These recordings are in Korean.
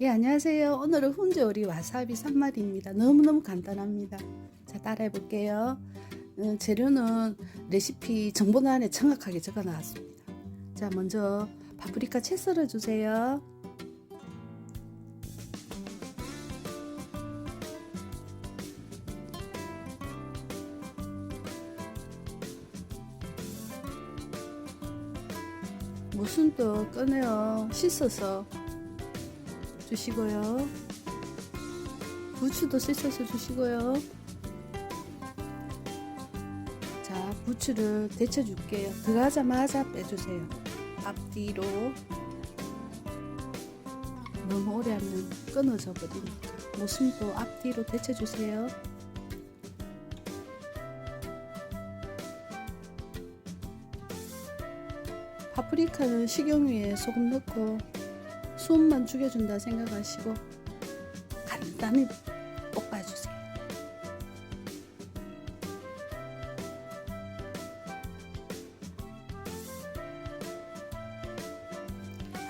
예, 안녕하세요. 오늘은 훈제 요리 와사비 산말입니다. 너무너무 간단합니다. 자, 따라해 볼게요. 음, 재료는 레시피 정보란에 정확하게 적어 놨습니다. 자, 먼저 파프리카 채 썰어 주세요. 무슨 또 꺼내요. 씻어서 주시고요. 부추도 씻어서 주시고요. 자, 부추를 데쳐 줄게요. 들어가자마자 빼주세요. 앞뒤로. 너무 오래 하면 끊어져 버리니까. 모순도 앞뒤로 데쳐 주세요. 파프리카는 식용유에 소금 넣고 수분만 죽여준다 생각하시고 간단히 볶아주세요.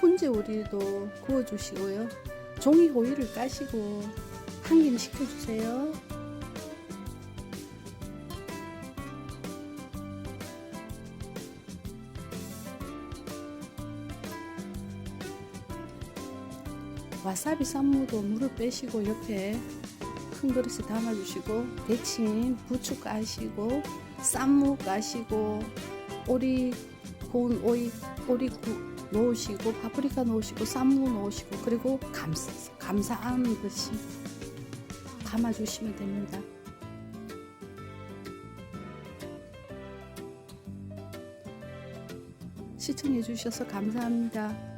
훈제 오리도 구워주시고요. 종이 호일을 까시고 항균 시켜주세요. 와사비 쌈무도 물을 빼시고 옆에 큰 그릇에 담아주시고 데친 부추 까시고 쌈무 까시고 오리 고운 오이 오리 구, 넣으시고 파프리카 넣으시고 쌈무 넣으시고 그리고 감사 감사한 듯이 담아주시면 됩니다. 시청해 주셔서 감사합니다.